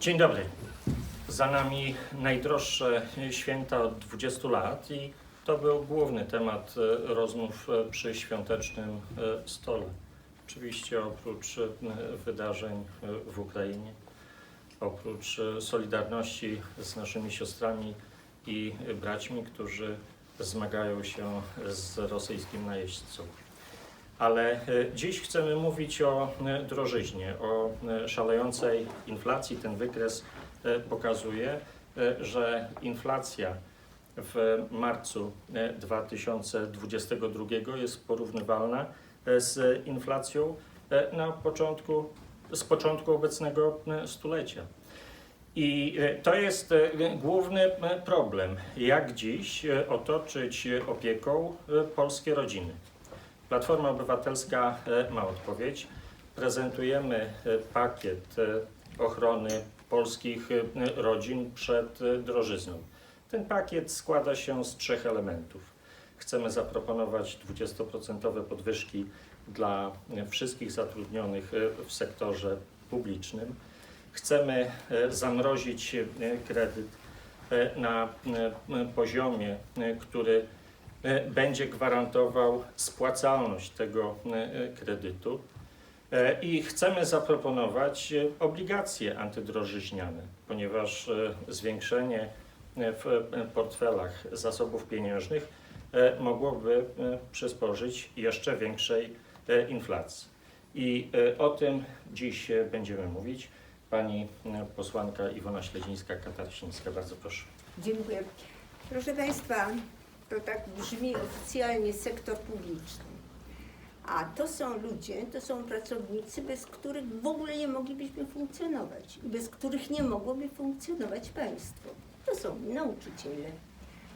Dzień dobry. Za nami najdroższe święta od 20 lat i to był główny temat e, rozmów e, przy świątecznym e, stole. Oczywiście oprócz wydarzeń w Ukrainie, oprócz solidarności z naszymi siostrami i braćmi, którzy zmagają się z rosyjskim najeźdźcą. Ale e, dziś chcemy mówić o e, drożyźnie, o e, szalejącej inflacji. Ten wykres pokazuje, że inflacja w marcu e, 2022 jest porównywalna z inflacją na początku, z początku obecnego stulecia. I to jest główny problem, jak dziś otoczyć opieką polskie rodziny. Platforma Obywatelska e, ma odpowiedź. Prezentujemy e, pakiet e, ochrony polskich rodzin przed drożyzną. Ten pakiet składa się z trzech elementów. Chcemy zaproponować 20% podwyżki dla wszystkich zatrudnionych w sektorze publicznym. Chcemy zamrozić kredyt na poziomie, który będzie gwarantował spłacalność tego e, kredytu. E, I chcemy zaproponować e, obligacje antydrożyźniane, ponieważ e, zwiększenie e, w e, portfelach zasobów pieniężnych e, mogłoby e, przysporzyć jeszcze większej e, inflacji. I e, o tym dziś e, będziemy mówić. Pani e, posłanka Iwona Śledzińska-Katarsińska, bardzo proszę. Dziękuję. Proszę Państwa, to tak brzmi oficjalnie sektor publiczny. A to są ludzie, to są pracownicy, bez których w ogóle nie moglibyśmy funkcjonować i bez których nie mogłoby funkcjonować państwo. To są nauczyciele,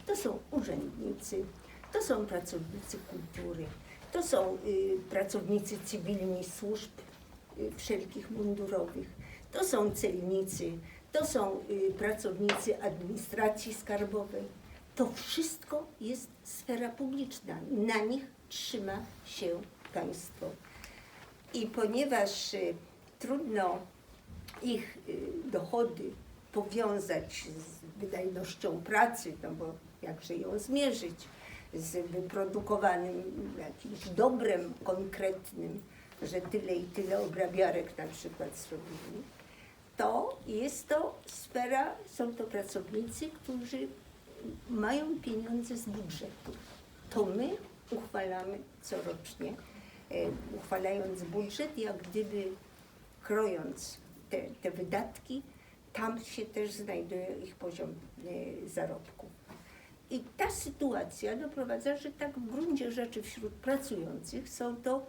to są urzędnicy, to są pracownicy kultury, to są y, pracownicy cywilni służb y, wszelkich mundurowych, to są celnicy, to są y, pracownicy administracji skarbowej. To wszystko jest sfera publiczna. Na nich trzyma się państwo. I ponieważ y, trudno ich y, dochody powiązać z wydajnością pracy, no bo jakże ją zmierzyć, z wyprodukowanym jakimś dobrem konkretnym, że tyle i tyle obrabiarek na przykład zrobili, to jest to sfera, są to pracownicy, którzy mają pieniądze z budżetu. To my uchwalamy corocznie, e, uchwalając budżet, jak gdyby krojąc te, te wydatki, tam się też znajduje ich poziom e, zarobków. I ta sytuacja doprowadza, że tak w gruncie rzeczy wśród pracujących są to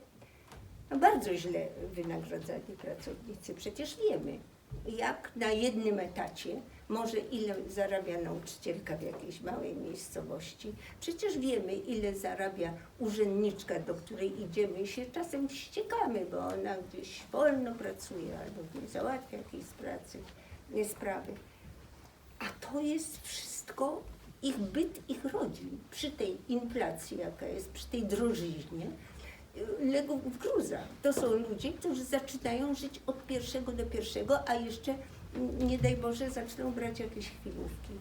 no, bardzo źle wynagradzani pracownicy. Przecież wiemy, jak na jednym etacie może ile zarabia nauczycielka w jakiejś małej miejscowości. Przecież wiemy, ile zarabia urzędniczka, do której idziemy i się czasem wściekamy, bo ona gdzieś wolno pracuje albo nie załatwia jakiejś pracy, nie sprawy. A to jest wszystko ich byt, ich rodzin. Przy tej inflacji, jaka jest, przy tej drożyźnie, legł w gruzach. To są ludzie, którzy zaczynają żyć od pierwszego do pierwszego, a jeszcze, mm, nie daj Boże, zaczną brać jakieś chwilówki.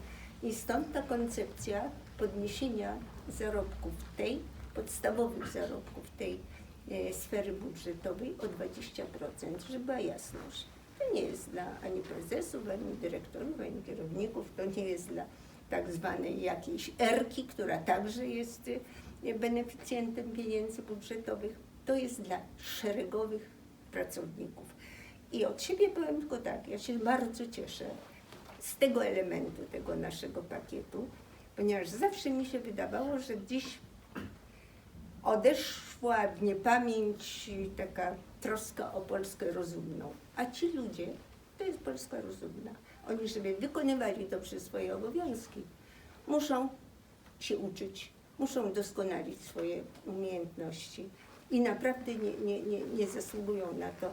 I stąd ta koncepcja podniesienia zarobków tej, podstawowych zarobków tej e, sfery budżetowej o 20%, żeby była jasność. To nie jest dla ani prezesów, ani dyrektorów, ani kierowników, to nie jest dla tak zwanej jakiejś erki, która także jest y, beneficjentem pieniędzy budżetowych. To jest dla szeregowych pracowników. I od siebie powiem tylko tak, ja się bardzo cieszę z tego elementu, tego naszego pakietu, ponieważ zawsze mi się wydawało, że gdzieś odeszła w niepamięć taka troska o Polskę rozumną. A ci ludzie, to jest Polska rozumna. Oni, żeby wykonywali dobrze swoje obowiązki, muszą się uczyć, muszą doskonalić swoje umiejętności i naprawdę nie, nie, nie, nie zasługują na to,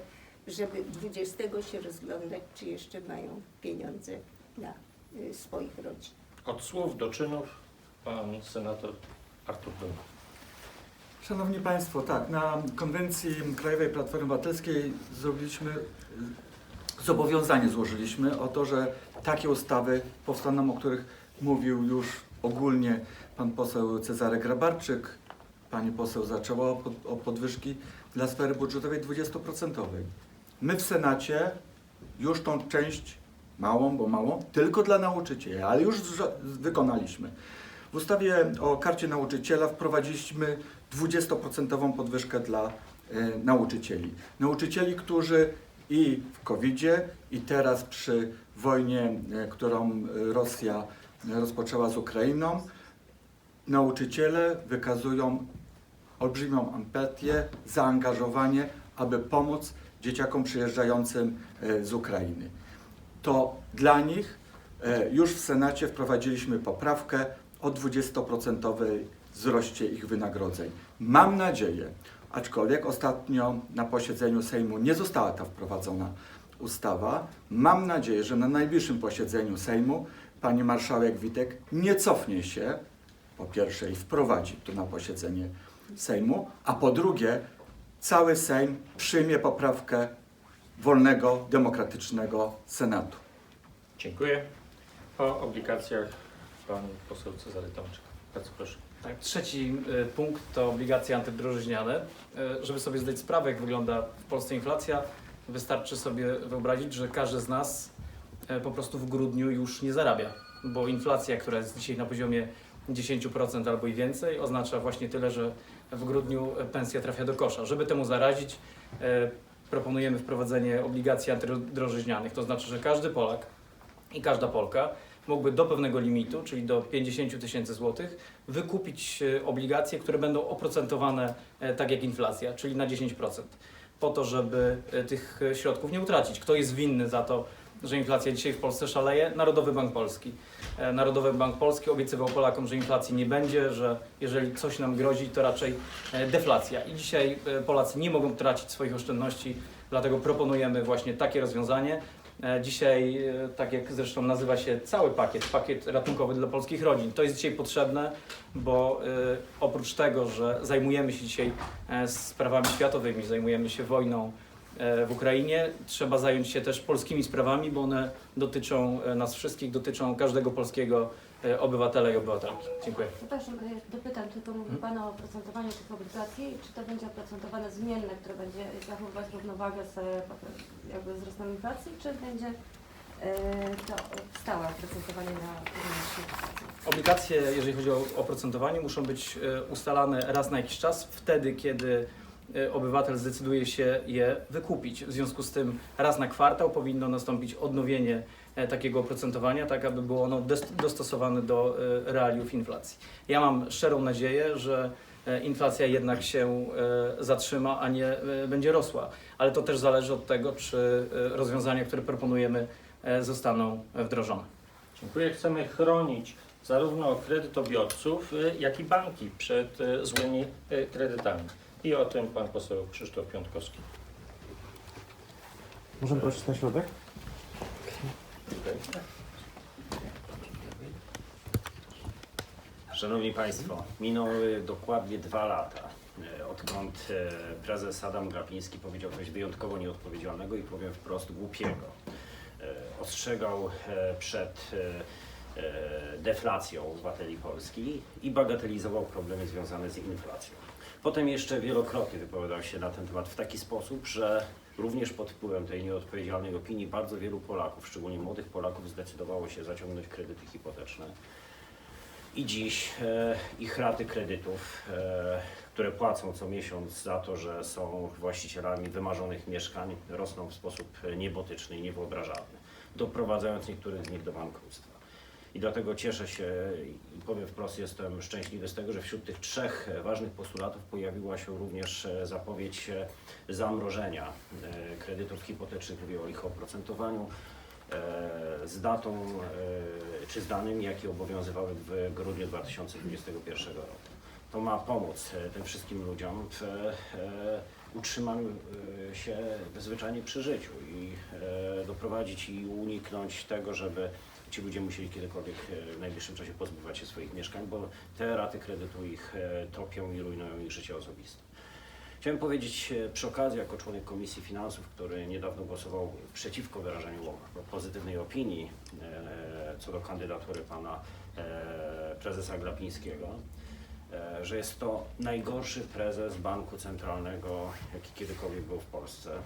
żeby 20 się rozglądać, czy jeszcze mają pieniądze dla y, swoich rodzin. Od słów do czynów pan senator Artur Dum. Szanowni Państwo, tak, na konwencji Krajowej Platformy Obywatelskiej zrobiliśmy, y, zobowiązanie złożyliśmy o to, że takie ustawy powstaną, o których mówił już ogólnie pan poseł Cezary Grabarczyk, pani poseł zaczęła o pod- o podwyżki dla sfery budżetowej 20%. My w Senacie już tą część, małą, bo małą, tylko dla nauczycieli, ale już wykonaliśmy. W ustawie o karcie nauczyciela wprowadziliśmy 20% podwyżkę dla e, nauczycieli. Nauczycieli, którzy i w COVID-zie, i teraz przy wojnie, e, którą e, Rosja rozpoczęła z Ukrainą, nauczyciele wykazują olbrzymią empatię, zaangażowanie, aby pomóc dzieciakom przyjeżdżającym e, z Ukrainy. To dla nich e, już w Senacie wprowadziliśmy poprawkę o 20% wzroście ich wynagrodzeń. Mam nadzieję, aczkolwiek ostatnio na posiedzeniu Sejmu nie została ta wprowadzona ustawa, mam nadzieję, że na najbliższym posiedzeniu Sejmu pani marszałek Witek nie cofnie się, po pierwsze, i wprowadzi to na posiedzenie Sejmu, a po drugie, cały Sejm przyjmie poprawkę wolnego, demokratycznego Senatu. Dziękuję. Po obligacjach pan poseł Cezary Tomczyk. Bardzo proszę. Tak, trzeci y, punkt to obligacje antydrożyźniane. Y, Żeby sobie zdać sprawę, jak wygląda w Polsce inflacja, wystarczy sobie wyobrazić, że każdy z nas po prostu w grudniu już nie zarabia, bo inflacja, która jest dzisiaj na poziomie 10% albo i więcej, oznacza właśnie tyle, że w grudniu pensja trafia do kosza. Żeby temu zaradzić, y, proponujemy wprowadzenie obligacji antydrożyźnianych, to znaczy, że każdy Polak i każda Polka mógłby do pewnego limitu, czyli do 50 000 tysięcy złotych, wykupić e, obligacje, które będą oprocentowane e, tak jak inflacja, czyli na 10%, po to, żeby e, tych e, środków nie utracić. Kto jest winny za to, że inflacja dzisiaj w Polsce szaleje? Narodowy Bank Polski. E, Narodowy Bank Polski obiecywał Polakom, że inflacji nie będzie, że jeżeli coś nam grozi, to raczej e, deflacja. I dzisiaj e, Polacy nie mogą tracić swoich oszczędności, dlatego proponujemy właśnie takie rozwiązanie. Dzisiaj, tak jak zresztą nazywa się cały pakiet, pakiet ratunkowy dla polskich rodzin. To jest dzisiaj potrzebne, bo oprócz tego, że zajmujemy się dzisiaj sprawami światowymi, zajmujemy się wojną w Ukrainie, trzeba zająć się też polskimi sprawami, bo one dotyczą e, nas wszystkich, dotyczą każdego polskiego e, obywatela i obywatelki. Dziękuję. Przepraszam, e, dopytam, tylko mówi Pan o oprocentowaniu tych obligacji. Czy to będzie oprocentowane zmienne, które będzie zachowywać równowagę z e, jakby wzrostem inflacji, czy będzie e, to stałe oprocentowanie na? Obligacje, jeżeli chodzi o oprocentowanie, muszą być e, ustalane raz na jakiś czas, wtedy kiedy e, obywatel zdecyduje się je wykupić. W związku z tym raz na kwartał powinno nastąpić odnowienie e, takiego oprocentowania, tak aby było ono dostosowane do e, realiów inflacji. Ja mam szczerą nadzieję, że e, inflacja jednak się zatrzyma, a nie będzie rosła. Ale to też zależy od tego, czy rozwiązania, które proponujemy, zostaną wdrożone. Dziękuję. Chcemy chronić zarówno kredytobiorców, y, jak i banki przed y, złymi y, kredytami. I o tym pan poseł Krzysztof Piątkowski. Możemy prosić na środek? Szanowni Państwo, minęły dokładnie dwa lata, e, odkąd e, prezes Adam Glapiński powiedział coś wyjątkowo nieodpowiedzialnego i powiem wprost głupiego. E, Ostrzegał przed deflacją obywateli Polski i bagatelizował problemy związane z inflacją. Potem jeszcze wielokrotnie wypowiadał się na ten temat w taki sposób, że również pod wpływem tej nieodpowiedzialnej opinii bardzo wielu Polaków, szczególnie młodych Polaków, zdecydowało się zaciągnąć kredyty hipoteczne. I dziś e, ich raty kredytów, e, które płacą co miesiąc za to, że są właścicielami wymarzonych mieszkań, rosną w sposób niebotyczny i niewyobrażalny, doprowadzając niektórych z nich do bankructwa. I dlatego cieszę się i powiem wprost, jestem szczęśliwy z tego, że wśród tych trzech ważnych postulatów pojawiła się również e, zapowiedź e, zamrożenia e, kredytów hipotecznych, mówię o ich oprocentowaniu, z datą czy z danymi, jakie obowiązywały w grudniu 2021 roku. To ma pomóc tym wszystkim ludziom w utrzymaniu się zwyczajnie przy życiu i doprowadzić i uniknąć tego, żeby ci ludzie musieli kiedykolwiek e, w najbliższym czasie pozbywać się swoich mieszkań, bo te raty kredytu ich e, topią i rujnują ich życie osobiste. Chciałem powiedzieć e, przy okazji, jako członek Komisji Finansów, który niedawno głosował przeciwko wyrażeniu pozytywnej opinii co do kandydatury pana prezesa Glapińskiego, że jest to najgorszy prezes banku centralnego, jaki kiedykolwiek był w Polsce, e,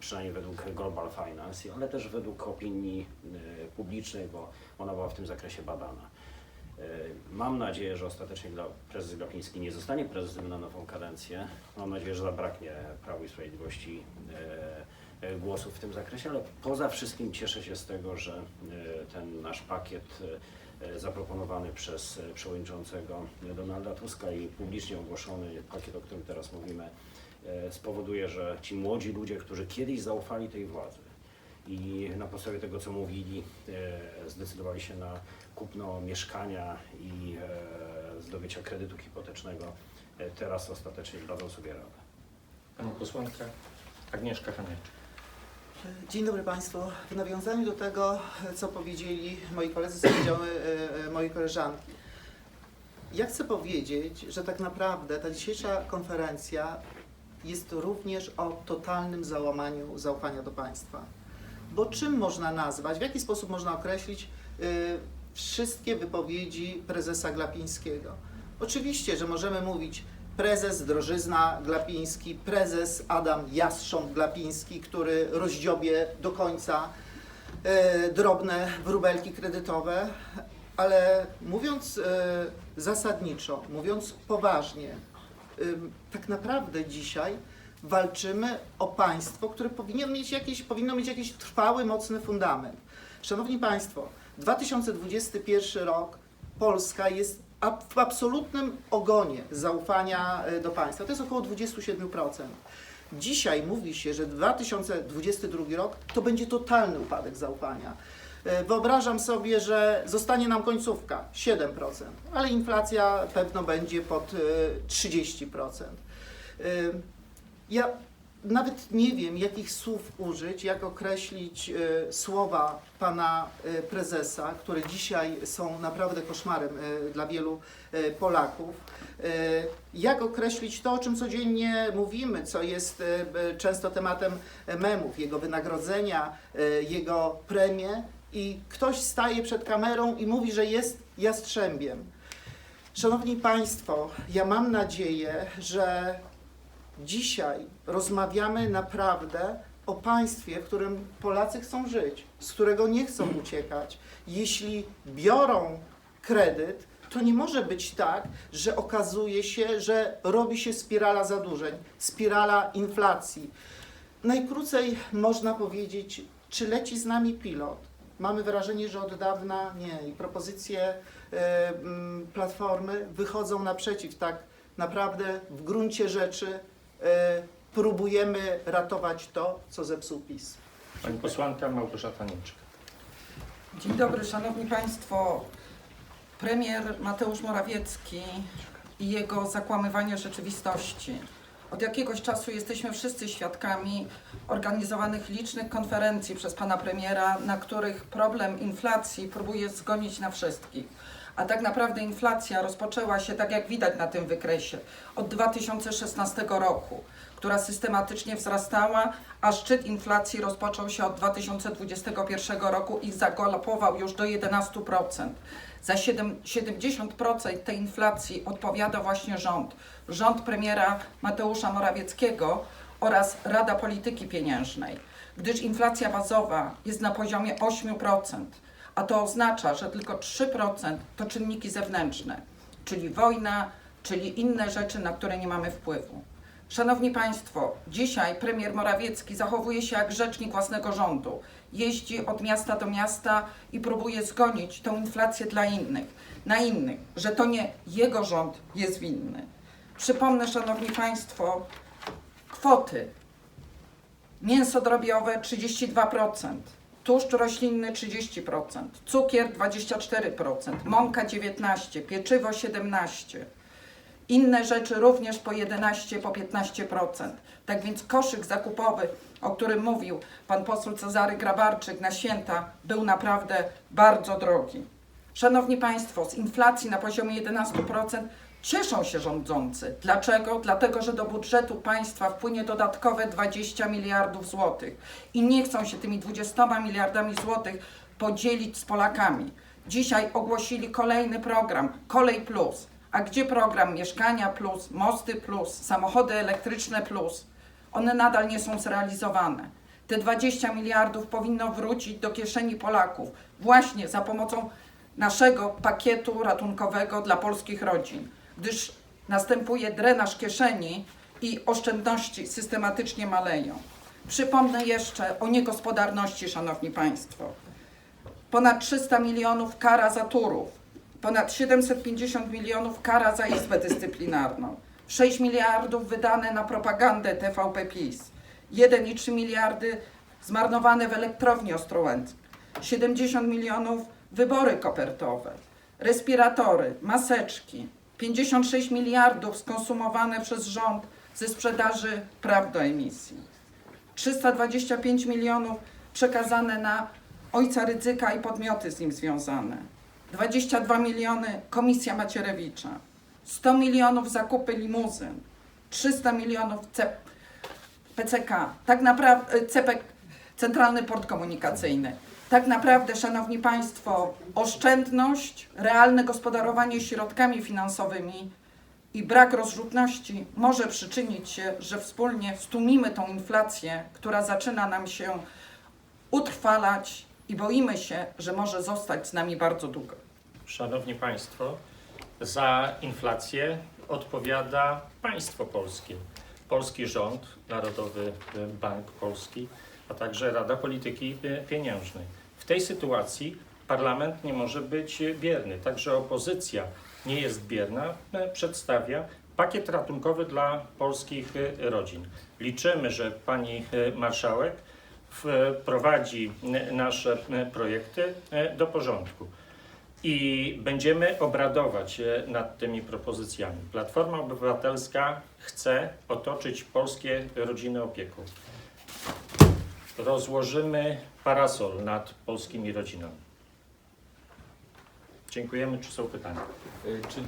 przynajmniej według Global Finance, ale też według opinii e, publicznej, bo ona była w tym zakresie badana. E, Mam nadzieję, że ostatecznie prezes Glapiński nie zostanie prezesem na nową kadencję. Mam nadzieję, że zabraknie Prawu i Sprawiedliwości e, e, głosów w tym zakresie, ale poza wszystkim cieszę się z tego, że e, ten nasz pakiet e, zaproponowany przez e, przewodniczącego Donalda Tuska i publicznie ogłoszony pakiet, o którym teraz mówimy, e, spowoduje, że ci młodzi ludzie, którzy kiedyś zaufali tej władzy i na podstawie tego, co mówili, e, zdecydowali się na kupno mieszkania i e, zdobycia kredytu hipotecznego, e, teraz ostatecznie dadzą sobie radę. Pani posłanka Agnieszka Haneczka. Dzień dobry Państwu. W nawiązaniu do tego, co powiedzieli moi koledzy, co powiedziały e, e, moje koleżanki. Ja chcę powiedzieć, że tak naprawdę ta dzisiejsza konferencja jest również o totalnym załamaniu zaufania do państwa. Bo czym można nazwać, w jaki sposób można określić e, wszystkie wypowiedzi prezesa Glapińskiego? Oczywiście, że możemy mówić prezes Drożyzna Glapiński, prezes Adam Jastrząb Glapiński, który rozdziobie do końca e, drobne wróbelki kredytowe, ale mówiąc e, zasadniczo, mówiąc poważnie, tak naprawdę dzisiaj walczymy o państwo, które powinno mieć jakiś, powinno mieć jakiś trwały, mocny fundament. Szanowni Państwo, 2021 rok, Polska jest w absolutnym ogonie zaufania e, do państwa. To jest około 27%. Dzisiaj mówi się, że 2022 rok to będzie totalny upadek zaufania. E, Wyobrażam sobie, że zostanie nam końcówka 7%, ale inflacja pewno będzie pod e, 30%. E, Ja nawet nie wiem, jakich słów użyć, jak określić e, słowa pana e, prezesa, które dzisiaj są naprawdę koszmarem e, dla wielu Polaków. Jak określić to, o czym codziennie mówimy, co jest często tematem memów, jego wynagrodzenia, jego premie i ktoś staje przed kamerą i mówi, że jest jastrzębiem. Szanowni Państwo, ja mam nadzieję, że dzisiaj rozmawiamy naprawdę o państwie, w którym Polacy chcą żyć, z którego nie chcą uciekać. Jeśli biorą kredyt, to nie może być tak, że okazuje się, że robi się spirala zadłużeń, spirala inflacji. Najkrócej można powiedzieć, czy leci z nami pilot. Mamy wrażenie, że od dawna nie. I propozycje mm, Platformy wychodzą naprzeciw tak naprawdę w gruncie rzeczy próbujemy ratować to, co zepsuł PiS. Pani posłanka Małgorzata Niczka. Dzień dobry, Szanowni Państwo. Premier Mateusz Morawiecki i jego zakłamywanie rzeczywistości. Od jakiegoś czasu jesteśmy wszyscy świadkami organizowanych licznych konferencji przez pana premiera, na których problem inflacji próbuje zgonić na wszystkich. A tak naprawdę inflacja rozpoczęła się, tak jak widać na tym wykresie, od 2016 roku, która systematycznie wzrastała, a szczyt inflacji rozpoczął się od 2021 roku i zagalopował już do 11%. Za 7, 70% tej inflacji odpowiada właśnie rząd. Rząd premiera Mateusza Morawieckiego oraz Rada Polityki Pieniężnej, gdyż inflacja bazowa jest na poziomie 8%, a to oznacza, że tylko 3% to czynniki zewnętrzne, czyli wojna, czyli inne rzeczy, na które nie mamy wpływu. Szanowni Państwo, dzisiaj premier Morawiecki zachowuje się jak rzecznik własnego rządu. Jeździ od miasta do miasta i próbuje zgonić tą inflację dla innych, na innych, że to nie jego rząd jest winny. Przypomnę, Szanowni Państwo, kwoty. Mięso drobiowe 32%, tłuszcz roślinny 30%, cukier 24%, mąka 19%, pieczywo 17%. Inne rzeczy również po 11, po 15%. Tak więc koszyk zakupowy o którym mówił pan poseł Cezary Grabarczyk na święta, był naprawdę bardzo drogi. Szanowni Państwo, z inflacji na poziomie 11% cieszą się rządzący. Dlaczego? Dlatego, że do budżetu państwa wpłynie dodatkowe 20 miliardów złotych i nie chcą się tymi 20 miliardami złotych podzielić z Polakami. Dzisiaj ogłosili kolejny program Kolej Plus. A gdzie program Mieszkania Plus, Mosty Plus, Samochody Elektryczne Plus? One nadal nie są zrealizowane. Te 20 miliardów powinno wrócić do kieszeni Polaków właśnie za pomocą naszego pakietu ratunkowego dla polskich rodzin, gdyż następuje drenaż kieszeni i oszczędności systematycznie maleją. Przypomnę jeszcze o niegospodarności, Szanowni Państwo. Ponad 300 milionów kara za turów, ponad 750 milionów kara za Izbę Dyscyplinarną, 6 miliardów wydane na propagandę TVP PiS, 1,3 miliardy zmarnowane w elektrowni Ostrołęckiej, 70 milionów wybory kopertowe, respiratory, maseczki, 56 miliardów skonsumowane przez rząd ze sprzedaży praw do emisji. 325 milionów przekazane na ojca Rydzyka i podmioty z nim związane. 22 miliony Komisja Macierewicza. 100 milionów zakupy limuzyn. 300 milionów C- PCK. Tak naprawdę CPK, Centralny Port Komunikacyjny. Tak naprawdę, Szanowni Państwo, oszczędność, realne gospodarowanie środkami finansowymi i brak rozrzutności może przyczynić się, że wspólnie stłumimy tą inflację, która zaczyna nam się utrwalać i boimy się, że może zostać z nami bardzo długo. Szanowni Państwo, za inflację odpowiada państwo polskie. Polski rząd, Narodowy Bank Polski, a także Rada Polityki Pieniężnej. Tej sytuacji parlament nie może być bierny, także opozycja nie jest bierna, przedstawia pakiet ratunkowy dla polskich rodzin. Liczymy, że pani marszałek wprowadzi nasze projekty do porządku i będziemy obradować e, nad tymi propozycjami. Platforma Obywatelska chce otoczyć polskie rodziny opieką. Rozłożymy parasol nad polskimi rodzinami. Dziękujemy. Czy są pytania? Y, Czy